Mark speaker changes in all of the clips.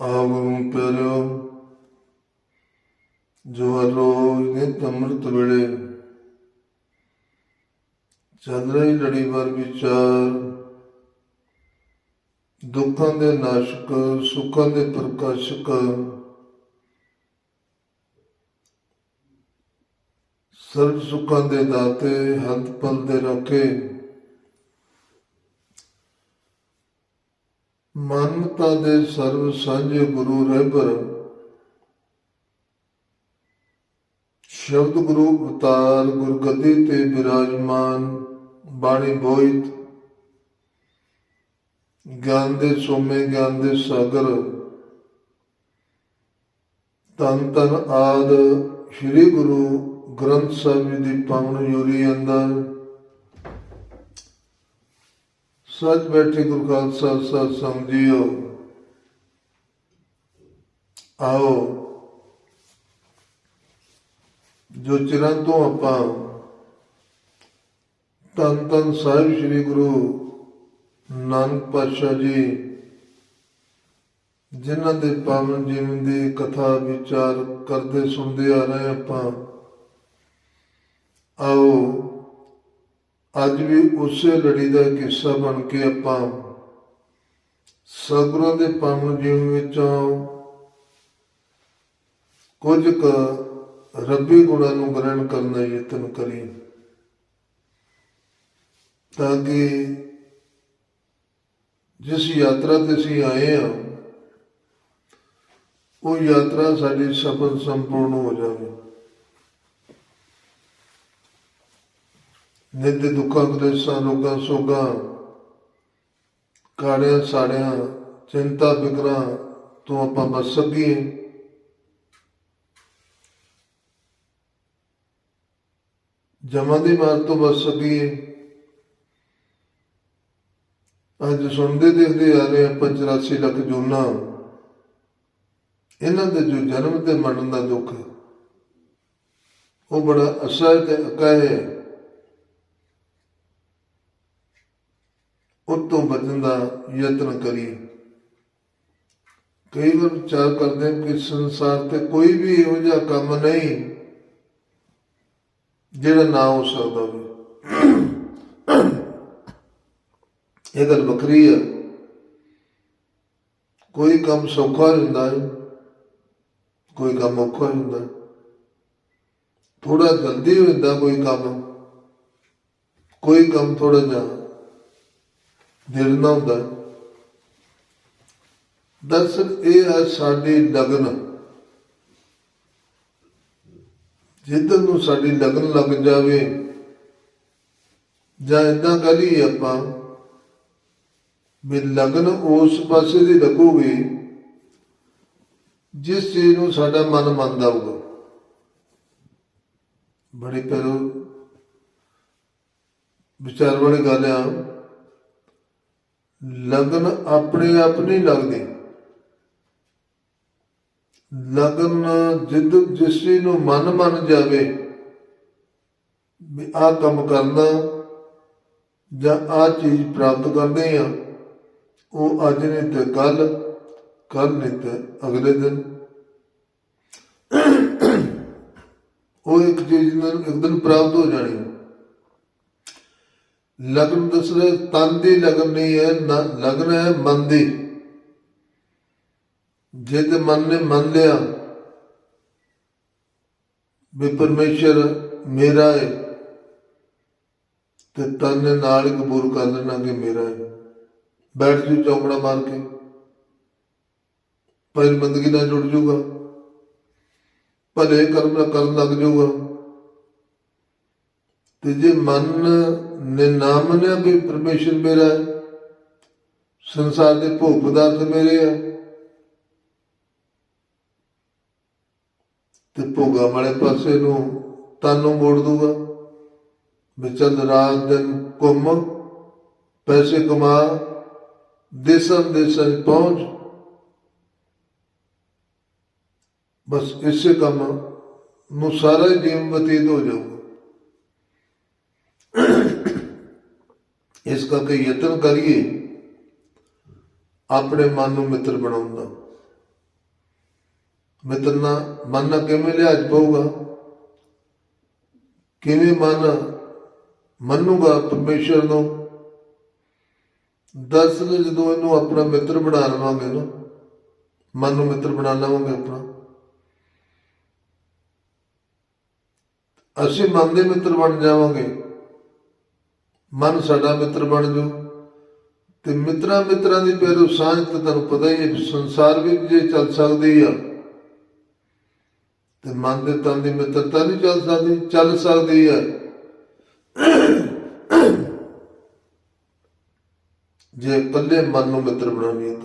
Speaker 1: ਆਗਮ ਪਿਆਰਿਓ, ਜੋ ਹਰ ਨਿਤ ਅੰਮ੍ਰਿਤ ਵੇਲੇ ਚੱਲ ਰਹੀ ਲੜੀ ਵਾਰ ਵਿਚਾਰ, ਦੁੱਖਾਂ ਦੇ ਨਾਸ਼ਕ, ਸੁੱਖਾਂ ਦੇ ਪ੍ਰਕਾਸ਼ਕ, ਸਰਬ ਸੁੱਖਾਂ ਦੇ ਦਾਤੇ ਹੱਥ ਪਲ ਦੇ ਰੱਖੇ ਮਨਮਤਾ ਦੇ ਸਰਬ ਸਾਂਝੇ ਗੁਰੂ ਰਹਿਬਰ ਸ਼ਬਦ ਗੁਰੂ ਅਵਤਾਰ ਗੁਰਗੱਦੀ ਤੇ ਬਿਰਾਜਮਾਨ ਬਾਣੀ ਬੋਇਤ। ਗਿਆਨ ਦੇ ਸੋਮੇ, ਗਿਆਨ ਦੇ ਸਾਗਰ। ਤਨ ਤਨ ਆਦ ਸ੍ਰੀ ਗੁਰੂ ਗ੍ਰੰਥ ਸਾਹਿਬ ਜੀ ਦੀ ਪਾਵਨ ਯੂਰੀ ਅੰਦਰ। ਸੱਚ ਬੈਠੇ ਗੁਰੂ ਖਾਲਸਾ ਸਤ ਸੰਗ ਆਓ। ਜੋ ਚਿਰਾਂ ਤੋਂ ਆਪਾਂ ਤਨ ਤਨ ਸਾਹਿਬ ਸ੍ਰੀ ਗੁਰੂ ਨਾਨਕ ਪਾਤਸ਼ਾਹ ਜੀ, ਜਿਨ੍ਹਾਂ ਦੇ ਪਾਵਨ ਜੀਵਨ ਦੀ ਕਥਾ, ਵਿਚਾਰ ਕਰਦੇ, ਸੁਣਦੇ ਆ ਰਹੇ ਆਪਾਂ, ਆਓ। ਅੱਜ ਵੀ ਉਸੇ ਲੜੀ ਦਾ ਕਿੱਸਾ ਬਣ ਕੇ ਆਪਾਂ ਸਤਿਗੁਰਾਂ ਦੇ ਪਾਵਨ ਜੀਵਨ ਵਿੱਚੋਂ ਕੁਝ ਕ ਰੱਬੀ ਗੁਣਾਂ ਨੂੰ ਗ੍ਰਹਿਣ ਕਰਨ ਦਾ ਯਤਨ ਕਰੀਏ ਤਾਂ ਕਿ ਜਿਸ ਯਾਤਰਾ ਤੇ ਅਸੀਂ ਆਏ ਹਾਂ, ਉਹ ਯਾਤਰਾ ਸਾਡੀ ਸਫਲ ਸੰਪੂਰਨ ਹੋ ਜਾਵੇ। ਨਿੱਤ ਦੁੱਖਾਂ ਕਲੇਸ਼ਾਂ, ਰੋਗਾਂ, ਸੋਗਾਂ ਕਾੜਿਆਂ ਸਾੜਿਆਂ ਚਿੰਤਾ, ਫਿਕਰਾਂ ਤੋਂ ਆਪਾਂ ਬਚ ਸਕੀਏ। ਜਮਾਂ ਦੀ ਮਾਰ ਤੋਂ ਬਚ ਸਕੀਏ। ਅੱਜ ਸੁਣਦੇ ਦੇਖਦੇ ਆ ਰਹੇ ਆਪਾਂ 84 ਲੱਖ ਜੂਨਾ। ਇਹਨਾਂ ਦੇ ਜੋ ਜਨਮ ਤੇ ਮਰਨ ਦਾ ਦੁੱਖ ਉਹ ਬੜਾ ਅਸਹਿ ਤੇ ਅਕਹਿ ਹੈ। ਉਤੋਂ ਬਚਣ ਦਾ ਯਤਨ ਕਰੀਏ। ਕਈ ਵਾਰ ਵਿਚਾਰ ਕਰਦੇ ਹਾਂ ਕਿ ਸੰਸਾਰ ਤੇ ਕੋਈ ਵੀ ਇਹੋ ਜਿਹਾ ਕੰਮ ਨਹੀਂ ਜਿਹੜਾ ਨਾ ਹੋ ਸਕਦਾ ਹੋਵੇ। ਇਹ ਗੱਲ ਵੱਖਰੀ ਹੈ ਕੋਈ ਕੰਮ ਸੌਖਾ ਹੁੰਦਾ ਹੈ ਕੋਈ ਕੰਮ ਔਖਾ ਹੁੰਦਾ। ਹੈ ਥੋੜਾ ਜਲਦੀ ਹੁੰਦਾ ਕੋਈ ਕੰਮ। ਕੋਈ ਕੰਮ ਥੋੜਾ ਜਿਹਾ ਦੇਰ ਹੁੰਦਾ। ਹੈ। ਦਰਅਸਲ ਇਹ ਹੈ ਸਾਡੀ ਲਗਨ। ਜਿੱਦਨ ਨੂੰ ਸਾਡੀ ਲਗਨ ਲੱਗ ਜਾਵੇ, ਜਾਂ ਇਦਾਂ ਕਰੀ ਆਪਾਂ, ਵੀ ਲਗਨ ਉਸ ਪਾਸੇ ਦੀ ਲੱਗੂਗੀ, ਜਿਸ ਚੀਜ਼ ਨੂੰ ਸਾਡਾ ਮਨ ਮੰਨਦਾ ਹੋਊਗਾ। ਬੜੀ ਪਰ ਵਿਚਾਰ ਵਾਲੀ ਗੱਲ ਆ। ਲਗਨ ਆਪਣੇ ਆਪ ਨਹੀਂ ਲੱਗਦੀ। ਲਗਨ ਜਿੱਦ ਜਿਸ ਚੀਜ਼ ਨੂੰ ਮਨ ਮੰਨ ਜਾਵੇ, ਵੀ ਆਹ ਕੰਮ ਕਰਨਾ ਜਾਂ ਆ ਚੀਜ਼ ਪ੍ਰਾਪਤ ਕਰਦੇ ਆ, ਉਹ ਅੱਜ ਨਹੀਂ ਤੇ ਕੱਲ ਕੱਲ ਨਹੀਂ ਤੇ ਅਗਲੇ ਦਿਨ। ਉਹ ਇੱਕ ਚੀਜ਼ ਨੂੰ ਇੱਕ ਦਿਨ ਪ੍ਰਾਪਤ ਹੋ ਜਾਣੀ ਲਗਨ ਦਸਰੇ ਤਨ ਦੀ ਲਗਨ ਨਹੀਂ ਹੈ ਲਗਨ ਹੈ ਮਨ ਦੀ। ਜੇ ਤੇ ਮਨ ਨੇ ਮੰਨ ਲਿਆ ਵੀ ਪਰਮੇਸ਼ਰ ਮੇਰਾ ਹੈ ਤੇ ਤਨ ਨੇ ਨਾਲ ਹੀ ਕਬੂਲ ਕਰ ਲੈਣਾ ਕਿ ਮੇਰਾ ਹੈ ਬੈਠ ਜੂ ਚੌਕੜਾ ਮਾਰ ਕੇ ਪਰ ਬੰਦਗੀ ਨਾਲ ਜੁੜ ਜੂਗਾ ਭਲੇ ਕਰਮ ਨਾਲ ਕਰਨ ਲੱਗ ਜਾਊਗਾ। ਤੇ ਜੇ ਮਨ ਨੇ ਨਾ ਮੰਨਿਆ ਵੀ ਪਰਮੇਸ਼ਰ ਮੇਰਾ ਹੈ, ਸੰਸਾਰ ਦੇ ਭੋਗ ਪਦਾਰਥ ਮੇਰੇ ਆ, ਤੇ ਭੋਗਾਂ ਵਾਲੇ ਪਾਸੇ ਨੂੰ ਤਨ ਨੂੰ ਮੋੜ ਦੂਗਾ ਵੀ ਚੱਲ ਰਾਤ ਦਿਨ ਘੁੰਮ, ਪੈਸੇ ਕਮਾ, ਦੇਸਾਂ ਦੇਸਾਂ 'ਚ ਪਹੁੰਚ। ਬਸ ਇਸੇ ਕੰਮ ਨੂੰ ਸਾਰਾ ਹੀ ਜੀਵਨ ਬਤੀਤ ਹੋ ਜਾਊਗਾ। ਇਸ ਕਰਕੇ ਯਤਨ ਕਰੀਏ, ਆਪਣੇ ਮਨ ਨੂੰ ਮਿੱਤਰ ਬਣਾਉਣ ਦਾ। ਮਿੱਤਰ ਨਾਲ ਮਨ ਨਾਲ ਕਿਵੇਂ ਲਿਹਾਜ਼ ਪਊਗਾ? ਕਿਵੇਂ ਮਨ ਮੰਨੂਗਾ ਪਰਮੇਸ਼ਰ ਨੂੰ? ਦਰਅਸਲ ਜਦੋਂ ਇਹਨੂੰ ਆਪਣਾ ਮਿੱਤਰ ਬਣਾ ਲਵਾਂਗੇ ਨਾ, ਮਨ ਨੂੰ ਮਿੱਤਰ ਬਣਾ ਲਵਾਂਗੇ ਆਪਣਾ। ਅਸੀਂ ਮਨ ਦੇ ਮਿੱਤਰ ਬਣ ਜਾਵਾਂਗੇ। ਮਨ ਸਾਡਾ ਮਿੱਤਰ ਬਣ ਜੂ ਤੇ ਮਿੱਤਰਾਂ ਮਿੱਤਰਾਂ ਦੀ ਪੈਰੋ ਸਾਂਝ ਤੇ ਤੁਹਾਨੂੰ ਪਤਾ ਹੀ ਹੈ ਸੰਸਾਰ ਵੀ ਜੇ ਚੱਲ ਸਕਦੀ ਆ। ਤੇ ਮਨ ਦੇ ਤਨ ਦੀ ਮਿੱਤਰਤਾ ਨਹੀਂ ਚੱਲ ਸਕਦੀ ਚੱਲ ਸਕਦੀ ਹੈ ਜੇ ਪੱਲੇ ਮਨ ਨੂੰ ਮਿੱਤਰ ਬਣਾਉਣੀ ਹੈ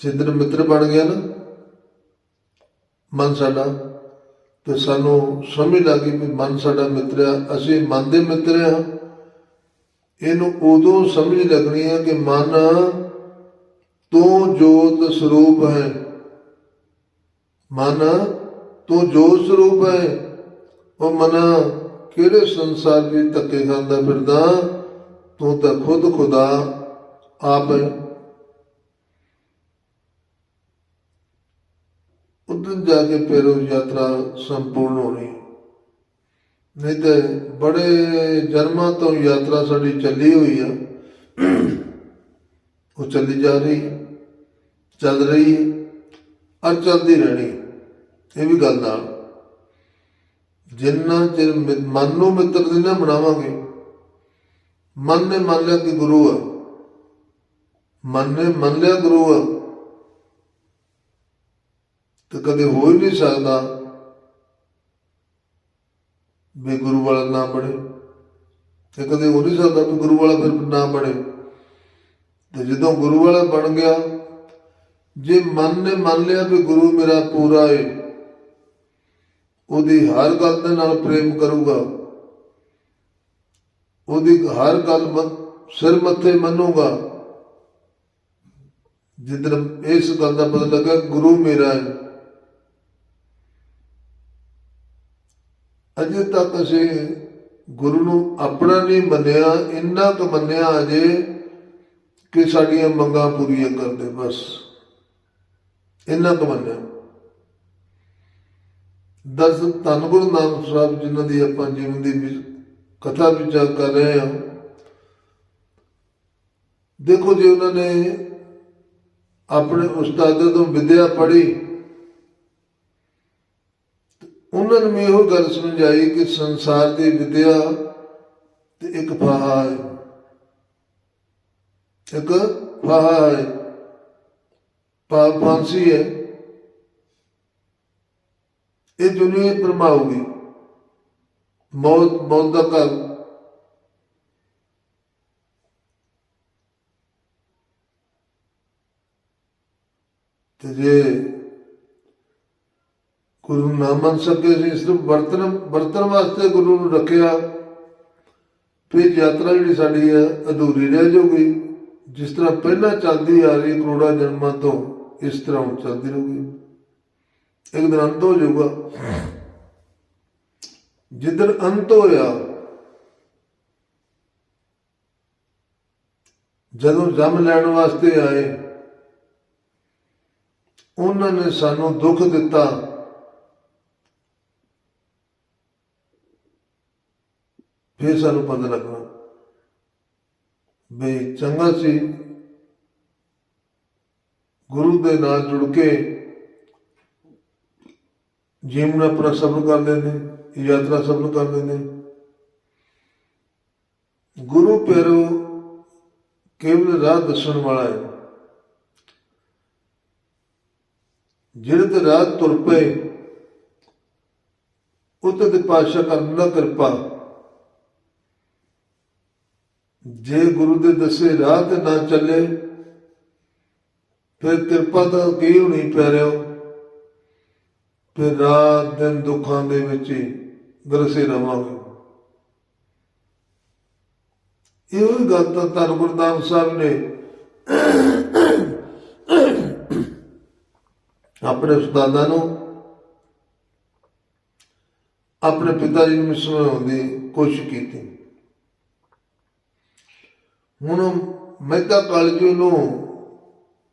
Speaker 1: ਜਿੱਦਨ ਮਿੱਤਰ ਬਣ ਗਿਆ ਨਾ, ਮਨ ਸਾਡਾ ਤੇ ਸਾਨੂੰ ਸਮਝ ਲੱਗੀ ਵੀ ਮਨ ਸਾਡਾ ਮਿੱਤਰ ਆ, ਅਸੀਂ ਮਨ ਦੇ ਮਿੱਤਰ ਆ। ਇਹਨੂੰ ਉਦੋਂ ਸਮਝ ਲੱਗਣੀ ਹੈ ਕਿ ਮਨ ਤੂੰ ਜੋਤ ਸਰੂਪ ਹੈ। ਮਨ ਤੂੰ ਜੋਤ ਸਰੂਪ ਹੈ। ਉਹ ਮਨ ਕਿਹੜੇ ਸੰਸਾਰ ਵਿੱਚ ਧੱਕੇ ਖਾਂਦਾ ਫਿਰਦਾ, ਤੂੰ ਤਾਂ ਖੁਦ ਖੁਦਾ ਆਪ ਹੈ। ਉਦੋਂ ਜਾ ਕੇ ਫਿਰ ਉਹ ਯਾਤਰਾ ਸੰਪੂਰਨ ਹੋਣੀ ਨਹੀਂ ਤੇ ਬੜੇ ਜਨਮਾਂ ਤੋਂ ਯਾਤਰਾ ਸਾਡੀ ਚੱਲੀ ਹੋਈ ਆ। ਉਹ ਚੱਲੀ ਜਾ ਰਹੀ ਹੈ, ਚੱਲ ਰਹੀ ਹੈ ਔਰ ਚੱਲਦੀ ਰਹਿਣੀ ਇਹ ਵੀ ਗੱਲ ਨਾਲ। ਜਿੰਨਾ ਚਿਰ ਮਿ- ਮਨ ਨੂੰ ਮਿੱਤਰ ਦੀ ਨਾ ਬਣਾਵਾਂਗੇ ਮਨ ਨੇ ਮੰਨ ਲਿਆ ਕਿ ਗੁਰੂ ਆ। ਮਨ ਨੇ ਮੰਨ ਲਿਆ ਗੁਰੂ ਆ। ਤੇ ਕਦੇ ਹੋ ਹੀ ਨਹੀਂ ਸਕਦਾ ਵੀ ਗੁਰੂ ਵਾਲਾ ਨਾ ਬਣੇ। ਤੇ ਕਦੇ ਹੋ ਨਹੀਂ ਸਕਦਾ ਵੀ ਗੁਰੂ ਵਾਲਾ ਫਿਰ ਨਾ ਬਣੇ। ਤੇ ਜਦੋਂ ਗੁਰੂ ਵਾਲਾ ਬਣ ਗਿਆ, ਜੇ ਮਨ ਨੇ ਮੰਨ ਲਿਆ ਵੀ ਗੁਰੂ ਮੇਰਾ ਪੂਰਾ ਏ, ਉਹਦੀ ਹਰ ਗੱਲ ਦੇ ਨਾਲ ਪ੍ਰੇਮ ਕਰੂਗਾ। ਉਹਦੀ ਹਰ ਗੱਲ ਸਿਰ ਮੱਥੇ ਮੰਨੂਗਾ। ਜਿੱਦਨ ਇਸ ਗੱਲ ਦਾ ਪਤਾ ਲੱਗਾ ਗੁਰੂ ਮੇਰਾ ਹੈ ਅਜੇ ਤੱਕ ਅਸੀਂ ਗੁਰੂ ਨੂੰ ਆਪਣਾ ਨਹੀਂ ਮੰਨਿਆ, ਇੰਨਾ ਕੁ ਮੰਨਿਆ ਅਜੇ ਕਿ ਸਾਡੀਆਂ ਮੰਗਾਂ ਪੂਰੀਆਂ ਕਰਦੇ, ਬਸ। ਇੰਨਾ ਕੁ ਮੰਨਿਆ। ਦਸ ਧੰਨ ਗੁਰੂ ਨਾਨਕ ਸਾਹਿਬ ਜਿਨ੍ਹਾਂ ਦੀ ਆਪਾਂ ਜੀਵਨ ਦੀ ਕਥਾ ਵਿਚਾਰ ਕਰ ਰਹੇ ਹਾਂ। ਦੇਖੋ ਜੇ, ਉਹਨਾਂ ਨੇ ਆਪਣੇ ਉਸਤਾਦਾਂ ਤੋਂ ਵਿਦਿਆ ਪੜ੍ਹੀ। ਉਹਨਾਂ ਨੂੰ ਇਹੋ ਗੱਲ ਸਮਝਾਈ ਕਿ ਸੰਸਾਰ ਦੀ ਵਿਦਿਆ ਤੇ ਇੱਕ ਫਾਹਾ ਹੈ। ਇੱਕ ਫਾਹਾ ਹੈ। ਪਾ ਫਾਂਸੀ ਹੈ। ਇਹ ਦੁਨੀਆ ਪਰਮਾਉਗੀ ਮੌਤ ਮੌਤ ਦਾ ਘਰ। ਤੇ ਜੇ ਗੁਰੂ ਨੂੰ ਨਾ ਮੰਨ ਸਕੇ ਸੀ ਸਿਰਫ ਵਰਤਨ ਵਰਤਨ ਵਾਸਤੇ ਗੁਰੂ ਨੂੰ ਰੱਖਿਆ। ਫਿਰ ਯਾਤਰਾ ਜਿਹੜੀ ਸਾਡੀ ਹੈ, ਅਧੂਰੀ ਰਹਿ ਜਾਊਗੀ। ਜਿਸ ਤਰ੍ਹਾਂ ਪਹਿਲਾਂ ਚੱਲਦੀ ਆ ਰਹੀ ਕਰੋੜਾਂ ਜਨਮਾਂ ਤੋਂ, ਇਸ ਤਰ੍ਹਾਂ ਹੁਣ ਚੱਲਦੀ ਰਹੂਗੀ। ਇੱਕ ਦਿਨ ਅੰਤ ਹੋ ਜਾਊਗਾ। ਜਿੱਦਣ ਅੰਤ ਹੋਇਆ, ਜਦੋਂ ਜੰਮ ਲੈਣ ਵਾਸਤੇ ਆਏ, ਉਹਨਾਂ ਨੇ ਸਾਨੂੰ ਦੁੱਖ ਦਿੱਤਾ। ਫਿਰ ਸਾਨੂੰ ਪਤਾ ਲੱਗਣਾ ਵੀ ਚੰਗਾ ਸੀ। ਗੁਰੂ ਦੇ ਨਾਲ ਜੁੜ ਕੇ ਜੀਵਨ ਆਪਣਾ ਸਫਲ ਕਰ ਲੈਂਦੇ, ਯਾਤਰਾ ਸਫਲ ਕਰ ਲੈਂਦੇ। ਗੁਰੂ ਪੈਰੋ ਕੇਵਲ ਰਾਹ ਦੱਸਣ ਵਾਲਾ ਹੈ। ਜਿਹੜੇ ਤੇ ਰਾਹ ਤੁਰ ਪਏ ਉੱਤੇ ਤੇ ਕਰਨ ਕਰਨਾ ਕਿਰਪਾ। ਜੇ ਗੁਰੂ ਦੇ ਦੱਸੇ ਰਾਹ ਤੇ ਨਾ ਚੱਲੇ, ਫਿਰ ਕਿਰਪਾ ਤਾਂ ਕੀ ਹੋਣੀ ਪੈ ਰਿਓ ਫਿਰ ਰਾਤ ਦਿਨ ਦੁੱਖਾਂ ਦੇ ਵਿੱਚ ਹੀ ਗਰਸੇ ਰਵਾਂਗੇ। ਇਹੋ ਹੀ ਗੱਲ ਤਾਂ ਧੰਨ ਗੁਰਦਾਸ ਸਾਹਿਬ ਨੇ ਆਪਣੇ ਉਸਤਾਦਾਂ ਨੂੰ, ਆਪਣੇ ਪਿਤਾ ਜੀ ਨੂੰ ਸਮਝਾਉਣ ਦੀ ਕੋਸ਼ਿਸ਼ ਕੀਤੀ। ਹੁਣ ਮਹਿਤਾ ਕਾਲਜ ਨੂੰ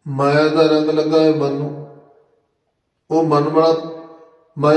Speaker 1: ਮਾਇਆ ਦਾ ਰੰਗ ਲੱਗਾ ਹੈ ਮਨ ਨੂੰ। ਉਹ ਮਨ ਬੜਾ ਮਾਇਆ